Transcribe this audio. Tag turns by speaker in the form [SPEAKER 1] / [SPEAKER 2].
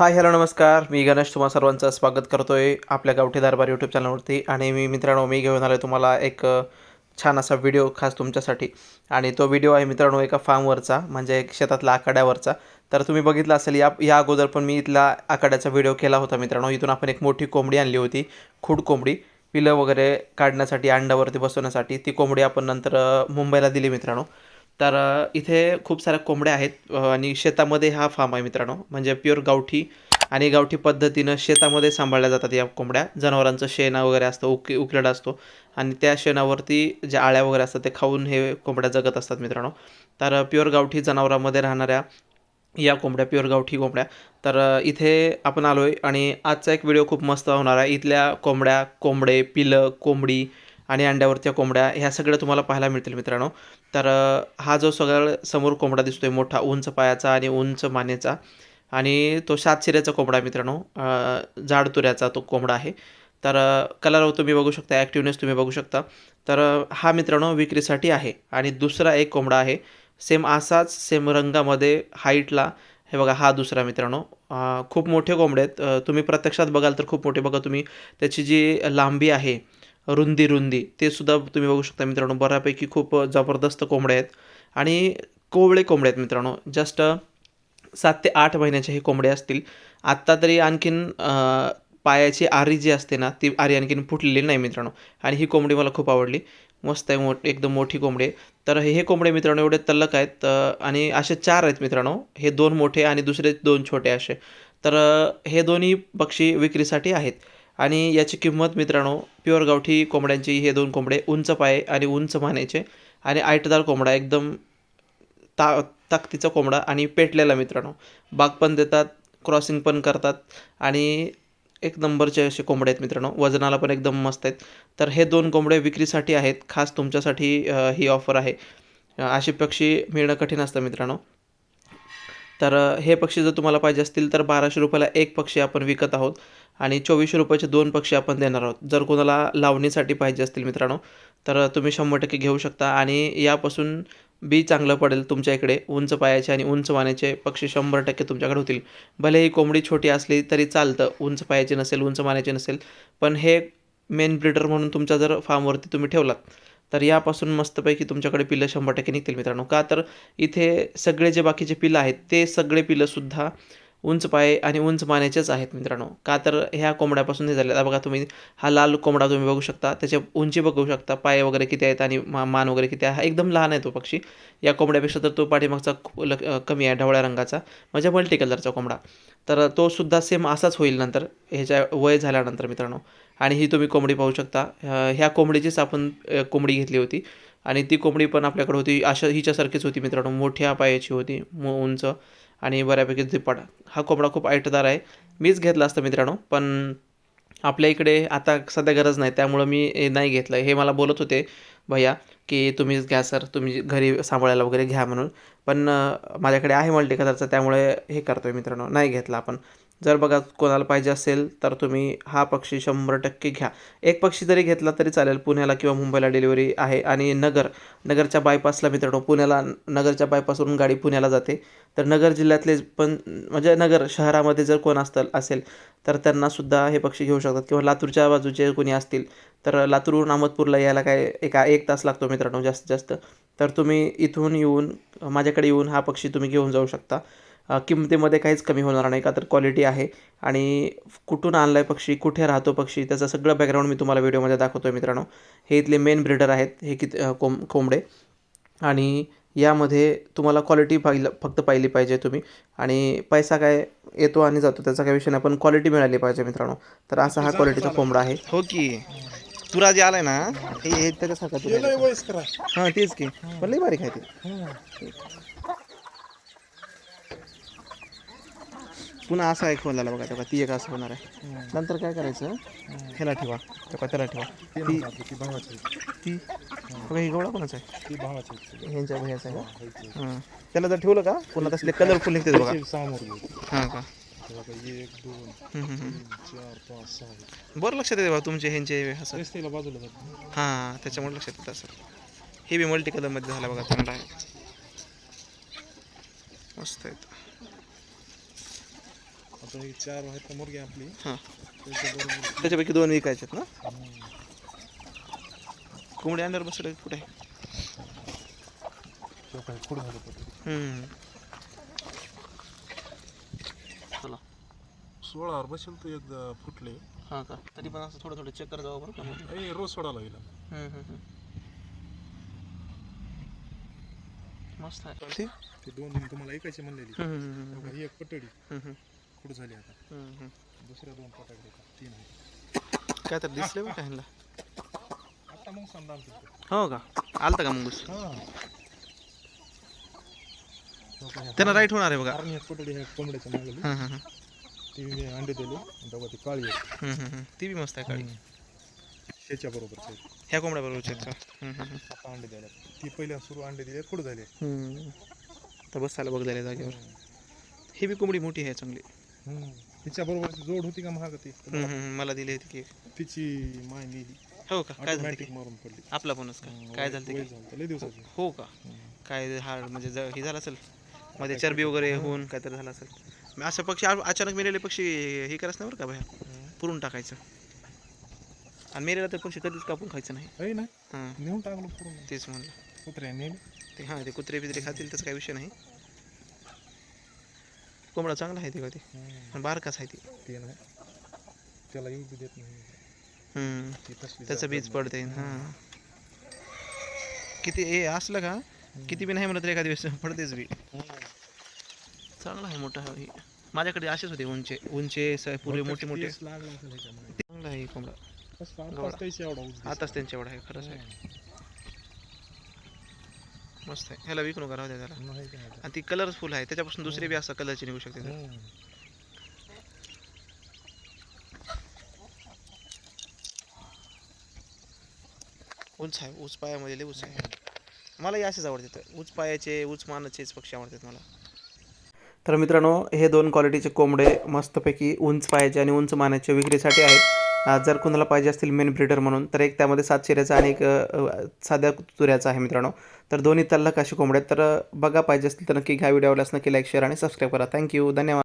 [SPEAKER 1] Hi hello नमस्कार. मी गणेश तुम्हा सर्वांचं स्वागत करतो आहे आपल्या गावठी दरबार यूट्यूब चॅनलवरती आणि मी मित्रांनो मी घेऊन आलो तुम्हाला एक छान असा व्हिडिओ खास तुमच्यासाठी. आणि तो व्हिडिओ आहे मित्रांनो एका फार्मवरचा म्हणजे एक शेतातला आखाड्यावरचा. तर तुम्ही बघितलं असेल या या अगोदर पण मी इथला आखाड्याचा व्हिडिओ केला होता मित्रांनो. इथून आपण एक मोठी कोंबडी आणली होती खूड कोंबडी. पिलं वगैरे काढण्यासाठी अंड्यावरती बसवण्यासाठी ती कोंबडी आपण नंतर मुंबईला दिली मित्रांनो. तर इथे खूप साऱ्या कोंबड्या आहेत आणि शेतामध्ये हा फार्म आहे मित्रांनो. म्हणजे प्युअर गावठी आणि गावठी पद्धतीनं शेतामध्ये सांभाळल्या जातात या कोंबड्या. जनावरांचं शेणा वगैरे असतं उक उकलेला असतो. आणि त्या शेणावरती ज्या आळ्या वगैरे असतात ते खाऊन हे कोंबड्या जगत असतात मित्रांनो. तर प्युअर गावठी जनावरांमध्ये राहणाऱ्या या कोंबड्या प्युअर गावठी कोंबड्या. तर इथे आपण आलो आहे आणि आजचा एक व्हिडिओ खूप मस्त होणार आहे. इथल्या कोंबड्या कोंबडे पिलं कोंबडी आणि अंड्यावरच्या कोंबड्या ह्या सगळ्या तुम्हाला पाहायला मिळतील मित्रांनो. तर हा जो सगळा समोर कोंबडा दिसतोय मोठा उंच पायाचा आणि उंच मानेचा आणि तो सात शिऱ्याचा कोंबडा मित्रांनो. जाड तुऱ्याचा तो कोंबडा आहे. तर कलर तुम्ही बघू शकता ॲक्टिवनेस तुम्ही बघू शकता. तर हा मित्रांनो विक्रीसाठी आहे आणि दुसरा एक कोंबडा आहे. सेम असाच सेम रंगामध्ये हाईटला हे बघा हा दुसरा मित्रांनो. खूप मोठे कोंबडे आहेत. तुम्ही प्रत्यक्षात बघाल तर खूप मोठे बघा तुम्ही. त्याची जी लांबी आहे रुंदी रुंदी. ते सुद्धा तुम्ही बघू शकता मित्रांनो बऱ्यापैकी खूप जबरदस्त कोंबडे आहेत. आणि कोवळे कोंबडे आहेत मित्रांनो. जस्ट सात ते आठ महिन्याचे हे कोंबडे असतील. आत्ता तरी आणखीन पायाची आरी जी असते ना ती आरी आणखीन फुटलेली नाही मित्रांनो. आणि ही कोंबडी मला खूप आवडली. मस्त आहे मोठ एकदम मोठी कोंबडी तर हे कोंबडे मित्रांनो एवढे तल्लक आहेत आणि असे चार आहेत मित्रांनो. हे दोन मोठे आणि दुसरे दोन छोटे असे. तर हे दोन्ही पक्षी विक्रीसाठी आहेत. आणि याची किंमत मित्रांनो प्युअर गावठी कोंबड्यांची हे दोन कोंबडे उंच पाय आणि उंच मानेचे आणि आयटदार कोंबडा एकदम ता ताकदीचा कोंबडा आणि पेटलेला मित्रांनो. बाग पण देतात क्रॉसिंग पण करतात आणि एक नंबरचे असे कोंबडे आहेत मित्रांनो वजनाला पण एकदम मस्त आहेत. तर हे दोन कोंबडे विक्रीसाठी आहेत खास तुमच्यासाठी ही ऑफर आहे. अशी असे पक्षी मिळणं कठीण असतं मित्रांनो. तर हे पक्षी जर तुम्हाला पाहिजे असतील तर बाराशे रुपयाला एक पक्षी आपण विकत आहोत आणि चोवीसशे रुपयाचे दोन पक्षी आपण देणार आहोत. जर कोणाला लावणीसाठी पाहिजे असतील मित्रांनो तर तुम्ही शंभर टक्के घेऊ शकता आणि यापासून बी चांगलं पडेल तुमच्या इकडे. उंच पायाचे आणि उंच मानेचे पक्षी शंभर टक्के तुमच्याकडे होतील. भले ही कोंबडी छोटी असली तरी चालतं उंच पायाची नसेल उंच मानेची नसेल पण हे मेन ब्रिडर म्हणून तुमच्या जर फार्मवरती तुम्ही ठेवलात तर यापासून मस्तपैकी तुमच्याकडे पिलं शंभर टक्के निघतील मित्रांनो. का तर इथे सगळे जे बाकीचे पिलं आहेत ते सगळे पिलंसुद्धा उंच पाय आणि उंच मानेचेच आहेत मित्रांनो. का तर ह्या कोंबड्यापासून हे झाले आता बघा तुम्ही हा लाल कोंबडा तुम्ही बघू शकता. त्याच्या उंची बघू शकता. पाय वगैरे किती आहेत आणि मा मान वगैरे किती आहे. हा एकदम लहान आहे तो पक्षी. या कोंबड्यापेक्षा तर तो पाठीमागचा खूप कमी आहे ढवळ्या रंगाचा. म्हणजे मल्टी कलरचा कोंबडा. तर तो सुद्धा सेम असाच होईल नंतर. ह्याच्या वय झाल्यानंतर मित्रांनो. आणि ही तुम्ही कोंबडी पाहू शकता. ह्या कोंबडीचीच आपण कोंबडी घेतली होती. आणि ती कोंबडी पण आपल्याकडे होती. अशा हिच्यासारखीच होती मित्रांनो. मोठ्या पायाची होती उंच आणि बऱ्यापैकी झिपाट हा कोंबडा खूप ऐटदार आहे. मीच घेतला असतं मित्रांनो पण आपल्या इकडे आता सध्या गरज नाही. त्यामुळं मी नाही घेतलं. हे मला बोलत होते भैया. की तुम्हीच घ्या सर तुम्ही घरी सांभाळायला वगैरे घ्या म्हणून. पण माझ्याकडे आहे मल्टीकलरचा त्यामुळे हे करतो आहे मित्रांनो. नाही घेतला आपण. जर बघा कोणाला पाहिजे असेल तर तुम्ही हा पक्षी शंभर टक्के घ्या. एक पक्षी जरी घेतला तरी चालेल पुण्याला किंवा मुंबईला डिलिव्हरी आहे. आणि नगर नगरच्या बायपासला मित्रांनो पुण्याला नगरच्या बायपासवरून गाडी पुण्याला जाते. तर नगर जिल्ह्यातले पण म्हणजे नगर शहरामध्ये जर कोण असतं असेल तर त्यांनासुद्धा हे पक्षी घेऊ शकतात. किंवा लातूरच्या बाजूचे कोणी असतील तर लातूरहून अहमदपूरला यायला काय एका एक तास लागतो मित्रांनो. जास्तीत जास्त. तर तुम्ही इथून येऊन माझ्याकडे येऊन हा पक्षी तुम्ही घेऊन जाऊ शकता. किमतीमध्ये काहीच कमी होणार नाही का तर क्वालिटी आहे. आणि कुठून आणला आहे पक्षी कुठे राहतो पक्षी त्याचं सगळं बॅकग्राऊंड मी तुम्हाला व्हिडिओमध्ये दाखवतो आहे मित्रांनो. हे इथले मेन ब्रीडर आहेत हे किती कोंब कोंबडे. आणि यामध्ये तुम्हाला क्वालिटी पाहिलं फक्त पाहिली पाहिजे तुम्ही. आणि पैसा काय येतो आणि जातो त्याचा काही विषय नाही पण क्वालिटी मिळाली पाहिजे मित्रांनो. तर असा हा क्वालिटीचा कोंबडा आहे. हो की. तुरा जे आलाय ना हे त्याच्यासारखा तुरा. हां तेच की. पण लई बारीक आहे ते. पुन्हा असा एक खोलाला बघा तेव्हा ती एक असं होणार आहे. नंतर काय करायचं? ह्याला ठेवा. तेव्हा त्याला ठेवा.
[SPEAKER 2] ती
[SPEAKER 1] ती बघा ही गवळा कोणाचा आहे. ह्यांच्या भैयाचा आहे का? हां त्याला जर ठेवलं का? पुन्हा तसले कलरफुल निघते बघा. हां का?
[SPEAKER 2] एक दोन. तीन चार पाच सहा.
[SPEAKER 1] बरं लक्षात येते बा तुमचे ह्यांचे असं.
[SPEAKER 2] रस्त्याला बाजूला जातो
[SPEAKER 1] हां त्याच्यामुळे लक्षात येतं सर हे बी मल्टी कलरमध्ये झालं बघा चांगला आहे. मस्त आहेत.
[SPEAKER 2] आता हे चार आहेत का मुर्गी आपली.
[SPEAKER 1] हां.
[SPEAKER 2] त्याच्याबरोबर
[SPEAKER 1] त्याच्यापैकी दोन विकायचे ना?
[SPEAKER 2] हम्म.
[SPEAKER 1] कोंबडी अंड्यावर बसलं कुठे? हम्म.
[SPEAKER 2] सोळावर बसेल तो एकदा फुटले.
[SPEAKER 1] हां का? तरी पण असं थोडं थोडं चेक करत जावं बरं का
[SPEAKER 2] ए रोज सोडा लागेल.
[SPEAKER 1] हम्म, हम्म, हम्म. मस्त आहे. ते?
[SPEAKER 2] ते दोन दिन तुम्हाला ऐकायचे म्हणलेली.
[SPEAKER 1] हम्म, हम्म,
[SPEAKER 2] बघा, ही एक पटडी.
[SPEAKER 1] हम्म, हम्म,
[SPEAKER 2] कुठं झाली आता?
[SPEAKER 1] हम्म, हम्म.
[SPEAKER 2] दुसऱ्या दोन पटाकडे तीन आहे
[SPEAKER 1] काय तर दिसले बघ ह्यांना?
[SPEAKER 2] आता मग समजा आमचं.
[SPEAKER 1] हो का? आलता का मंगूस?
[SPEAKER 2] हा.
[SPEAKER 1] त्यांना राईट होणार आहे बघा.
[SPEAKER 2] कारण एक पटडी ह्या कोंबड्याच्या मागली
[SPEAKER 1] हां हां हां
[SPEAKER 2] ती अंडे दिले तेव्हा ती काळी आहे
[SPEAKER 1] हम्म, हम्म, हम्म. ती बी मस्त आहे काळी.
[SPEAKER 2] त्याच्या बरोबर
[SPEAKER 1] ह्या कोंबड्या बरोबर आहेत का हम्म, हम्म,
[SPEAKER 2] आता अंडे द्यायला. ती पहिल्या सुरू अंडे दिले कुठं झाले.
[SPEAKER 1] हम्म. तर बस झालं बघ झाल्या जागेवर ही बी कोंबडी मोठी आहे चांगली.
[SPEAKER 2] तिच्या बरोबर जोड होती का महाग ती?
[SPEAKER 1] हम्म, हम्म, मला दिली होती की.
[SPEAKER 2] तिची माय नेली
[SPEAKER 1] हो का? काय झालं
[SPEAKER 2] ऑटोमॅटिक
[SPEAKER 1] ते?
[SPEAKER 2] मारून पडली.
[SPEAKER 1] आपला फोनच का? काय झालं ते
[SPEAKER 2] वय झालं. लय दिवसाची.
[SPEAKER 1] हो का? काय हाड म्हणजे ज- हे झालं असेल? मध्ये चरबी वगैरे होऊन काहीतरी झालं असेल. मग असं पक्षी आ- अचानक मेलेले पक्षी हे करायचं नाही बरं का भया पुरून टाकायचं. आणि मेलेला तर पक्षी कधीच कापून खायचं नाही.
[SPEAKER 2] आहे ना?
[SPEAKER 1] हां.
[SPEAKER 2] नेऊन टाकलं पूर्ण
[SPEAKER 1] तेच म्हणलं.
[SPEAKER 2] कुत्र्या नेली.
[SPEAKER 1] ते हां ते कुत्रे बित्रे खातील त्याचा काही विषय नाही. कोंबडा चांगला आहे ते का ते? पण बारकाच आहे ती.
[SPEAKER 2] ते नाही. त्याला येऊ बी देत नाही.
[SPEAKER 1] हम्म.
[SPEAKER 2] ती तसली
[SPEAKER 1] त्याचं बीज. पडते हां. किती हे असलं का? किती बी नाही म्हणत तरी एखाद्या दिवस पडतेच बी. चांगला आहे मोठा माझ्याकडे असेच होते उंचे उंचे स- पुरे मोठे मोठे. चांगला आहे कोंबडा.
[SPEAKER 2] आताच
[SPEAKER 1] त्यांच्या एवढा आहे खरंच आहे. मस्त आहे. ह्याला विकू नका राहू द्या त्याला. आणि ती कलरफुल आहे. त्याच्यापासून दुसरे बी असं कलरचे निघू शकते. उंच आहे उंच पायामध्ये लय उंच आहे. मलाही असेच आवडतात. उंच पायाचे उंच मानाचेच पक्षी आवडतात मला. तर मित्रांनो हे दोन क्वालिटीचे कोंबडे मस्तपैकी उंच पायाचे आणि उंच मानाचे विक्रीसाठी आहेत. जर कुणाला पाहिजे असतील मेन ब्रीडर म्हणून तर एक त्यामध्ये सात शिऱ्याचा आणि एक साध्या तुऱ्याचा आहे मित्रांनो. तर दोन्ही तल्लक अशी कोंबड्या आहेत. तर बघा पाहिजे असतील तर नक्की घ्या व्हिडिओला नक्की लाईक शेअर आणि सबस्क्राईब करा. थँक्यू धन्यवाद.